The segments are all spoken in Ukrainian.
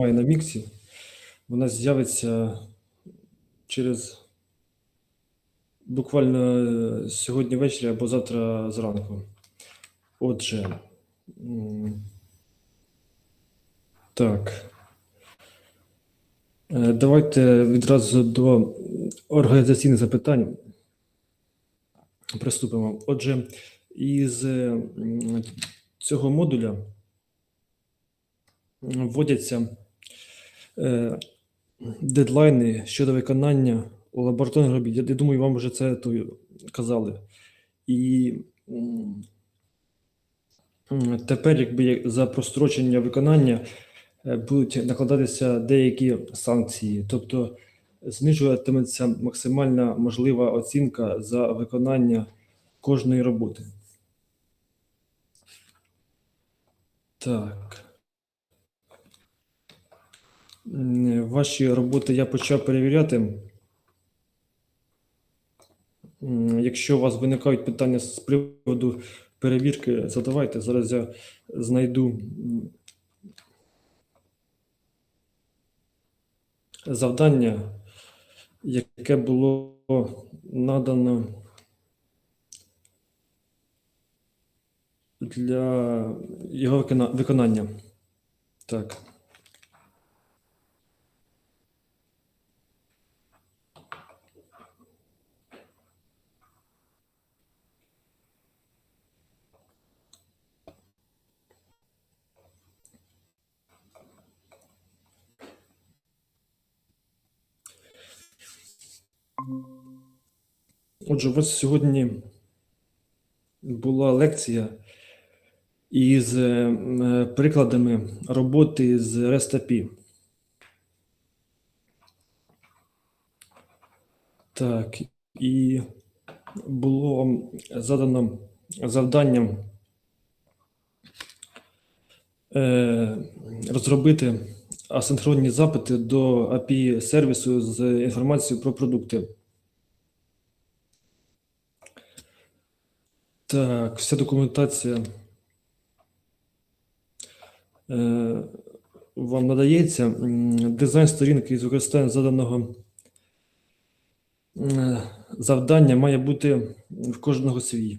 на міксі. Вона з'явиться через буквально е, сьогодні ввечері або завтра зранку. Отже, так. Е, Давайте відразу до організаційних запитань приступимо. Отже, із е, цього модуля вводяться дедлайни щодо виконання у лабораторних робіт. Я, думаю, вам вже це казали. І тепер, якби за прострочення виконання е, будуть накладатися деякі санкції, тобто знижуватиметься максимальна можлива оцінка за виконання кожної роботи. Так. Ваші роботи я почав перевіряти. Якщо у вас виникають питання з приводу перевірки, задавайте. Зараз я знайду завдання, яке було надано для його виконання. Так. Отже, у вас сьогодні була лекція із е, е, прикладами роботи з REST API. Так, і було задано завданням е, розробити асинхронні запити до API сервісу з інформацією про продукти. Так, вся документація е, вам надається. Дизайн сторінки з використанням заданого е, завдання має бути в кожного свій.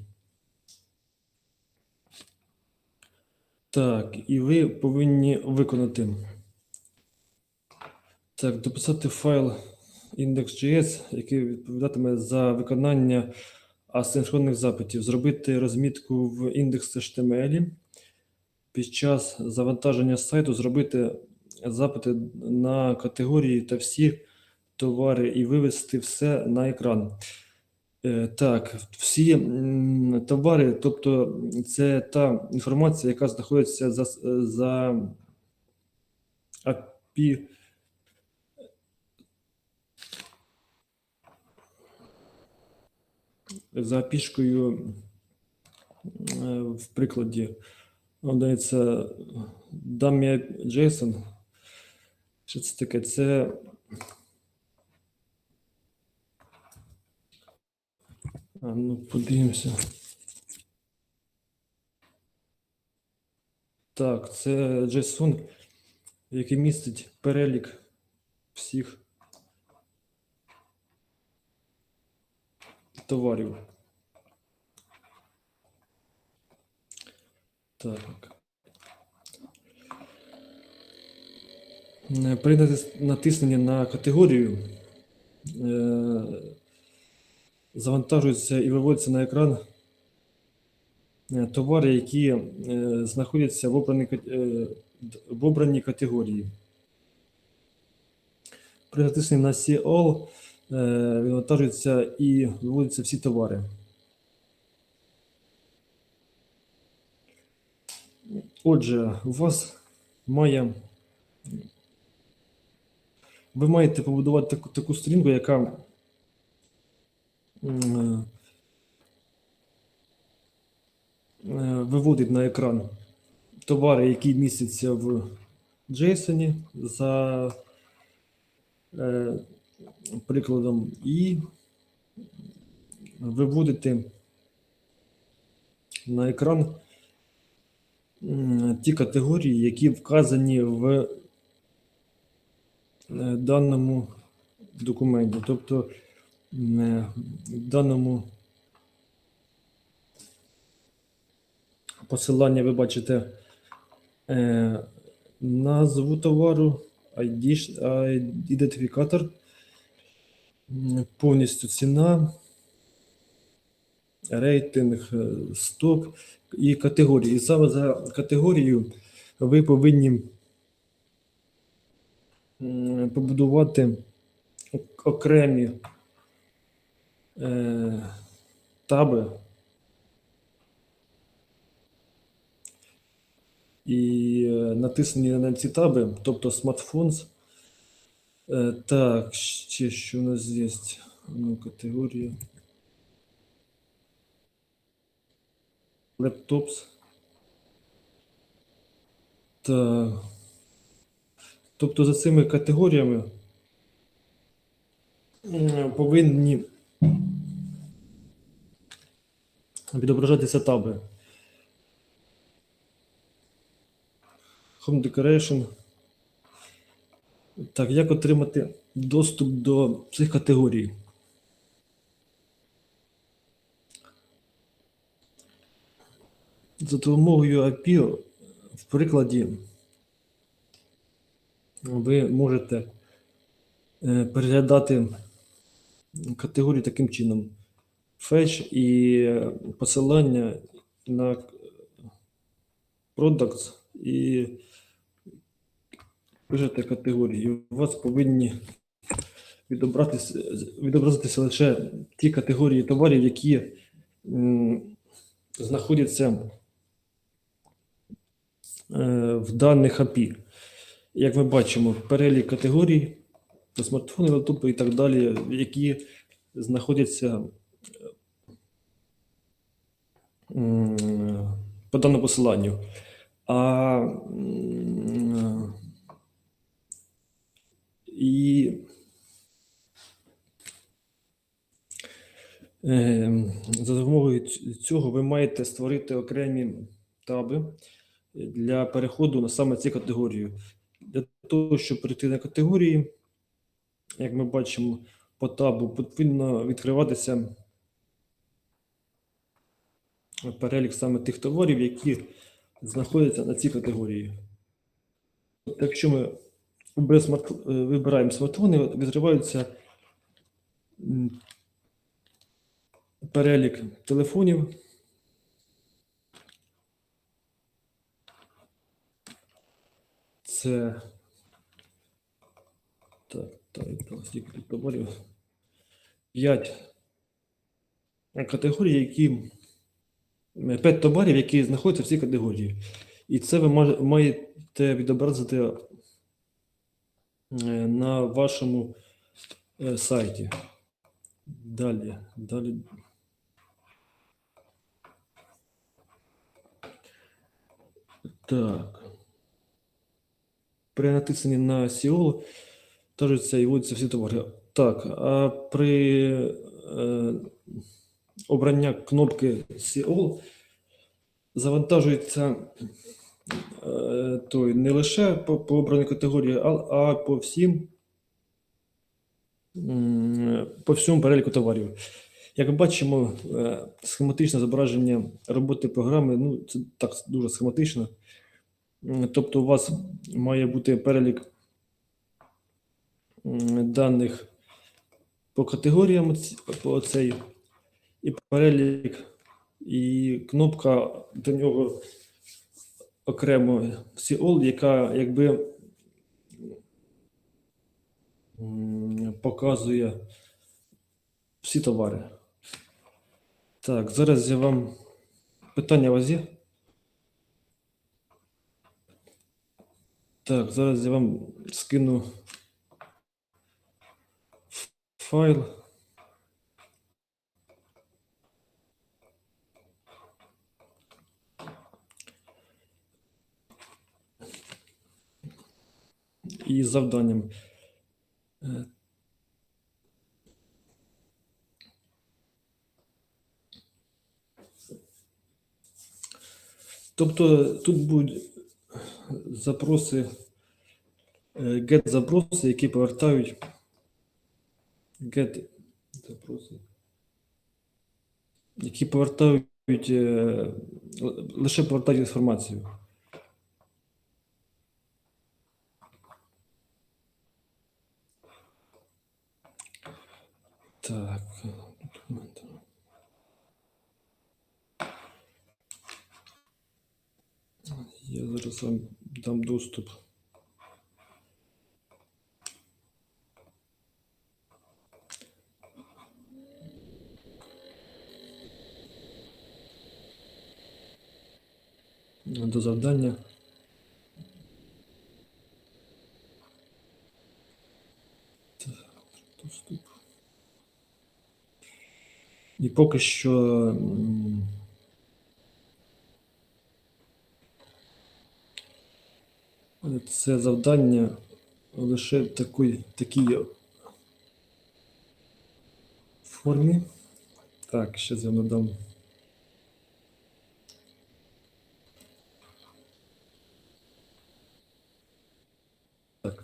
Так, і ви повинні виконати. Так, дописати файл index.js, який відповідатиме за виконання асинхронних запитів, зробити розмітку в index.html. Під час завантаження сайту зробити запити на категорії та всі товари і вивести все на екран. Е, Так, всі товари, тобто це та інформація, яка знаходиться за, за API за пішкою е, в прикладі надається дам'я JSON. Що це таке? Це а, ну, подивимося. Так, це JSON, який містить перелік всіх товарів. Так. Е, При натисненні на категорію е, завантажуються і виводяться на екран е, товари, які знаходяться в обраній, в обраній категорії. При натисненні на See All е, вивантажуються і виводяться всі товари. Отже, у вас має. Ви маєте побудувати таку, таку сторінку, яка е, виводить на екран товари, які містяться в JSON за е, прикладом, і виводити на екран ті категорії, які вказані в е, даному документі. Тобто е, в даному посиланні ви бачите е, назву товару, ідентифікатор, повністю ціна, рейтинг, е, стоп і категорії. І саме за категорією ви повинні побудувати окремі е, таби. І е, натиснені на ці таби, тобто смартфон. Е, так, ще що у нас є? Ну, категорія. Лептопс. Так. Тобто за цими категоріями повинні відображатися таби. Home Decoration. Так, як отримати доступ до цих категорій? За допомогою API в прикладі ви можете е, переглядати категорії таким чином. Fetch і посилання на products і пишете категорії. У вас повинні відобразитися лише ті категорії товарів, які м, знаходяться е, в даних API. Як ми бачимо, перелік категорій смартфони, лаптопи і так далі, які знаходяться по даному посиланню. А м, і е, за допомогою цього ви маєте створити окремі таби для переходу на саме ці категорії. Для того, щоб перейти на категорії, як ми бачимо по табу, повинно відкриватися перелік саме тих товарів, які знаходяться на цій категорії. Якщо ми смарт- е, вибираємо смартфони, відкривається м, перелік телефонів. Це так, так, скільки тут товарів? П'ять категорій, які е, п'ять товарів, які знаходяться в цій категорії. І це ви маєте відобразити на вашому е, сайті. Далі, далі. Так. При натисненні на SEO кажуться і вводяться всі товари. Так, а при е, обрання кнопки SEO завантажується е, той не лише по, по обраній категорії, а, а по всім по всьому переліку товарів. Як ми бачимо, е, схематичне зображення роботи програми, ну, це так дуже схематично. Тобто у вас має бути перелік даних по категоріям по цей, і перелік, і кнопка до нього окремо SEO, яка якби показує всі товари. Так, зараз я вам питання у вас є? Так, зараз я вам скину файл. І з завданням. Е, Тобто тут будуть запроси get запроси, які повертають get запроси, які повертають е, лише повертають інформацію. Так. документи. Я зараз вам дам доступ. До завдання. Поки що. Це завдання лише в такій, такій формі. Так, ще я надам. Так.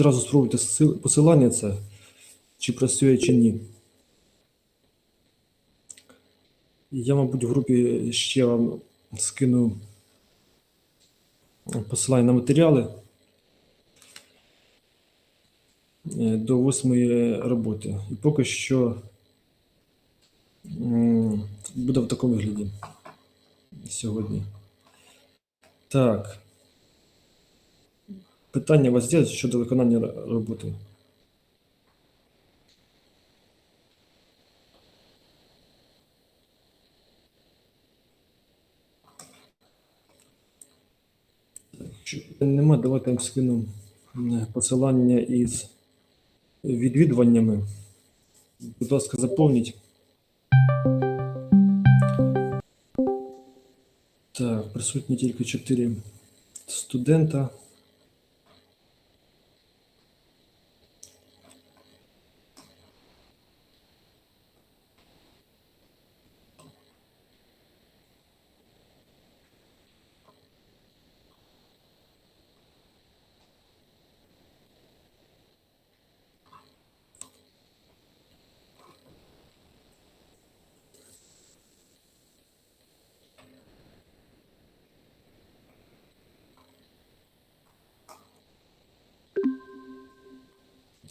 Відразу спробуйте посилання це, чи працює, чи ні. Я, мабуть, в групі ще вам скину посилання на матеріали е, до восьмої роботи. І поки що буде в такому вигляді сьогодні. Так. Питання у вас є щодо виконання роботи? Нема, давайте я вам скину посилання із відвідуваннями. Будь ласка, заповніть. Так, присутні тільки 4 студента.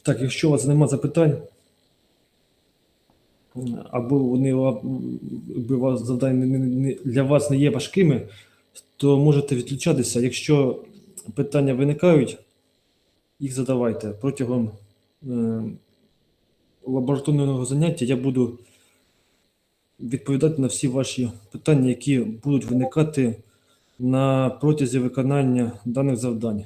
Так, якщо у вас нема запитань, або вони у вас завдання для вас не є важкими, то можете відключатися. Якщо питання виникають, їх задавайте протягом е, лабораторного заняття. Я буду відповідати на всі ваші питання, які будуть виникати на протязі виконання даних завдань.